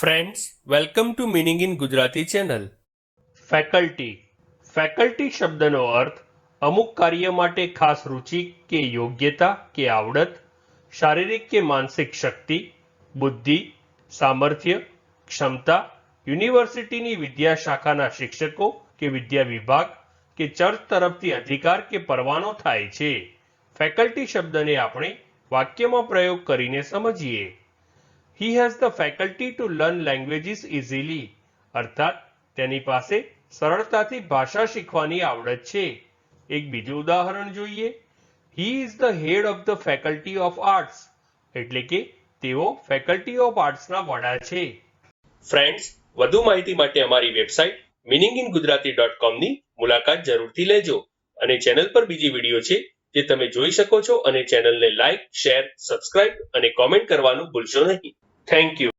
Friends welcome to meaning in Gujarati channel faculty faculty શબ્દનો અર્થ, અમુક કાર્ય માટે ખાસ રુચિ કે યોગ્યતા કે આવડત, શારીરિક કે માનસિક શક્તિ, બુદ્ધિ, સામર્થ્ય, ક્ષમતા, યુનિવર્સિટીની વિદ્યા શાખાના શિક્ષકો કે વિદ્યા વિભાગ કે ચર્ચ તરફથી અધિકાર કે પરવાનો થાય છે. ફેકલ્ટી શબ્દને આપણે વાક્યમાં પ્રયોગ કરીને સમજીએ. He has the faculty to learn languages easily અર્થાત, તેની પાસે સરળતાથી ભાષા શીખવાની આવડત છે. એક બીજું ઉદાહરણ જોઈએ. He is the head of the faculty of arts એટલે કે તેઓ ફેકલ્ટી ઓફ આર્ટ્સના વડા છે. ફ્રેન્ડ્સ વધુ માહિતી માટે અમારી website meaning in Gujarati dot કોમની મુલાકાત જરૂરથી લેજો અને ચેનલ પર બીજી વીડિયો છે જે તમે જોઈ શકો છો અને ચેનલને લાઇક શેર સબસ્ક્રાઇબ અને કોમેન્ટ કરવાનું ભૂલશો નહીં. thank you.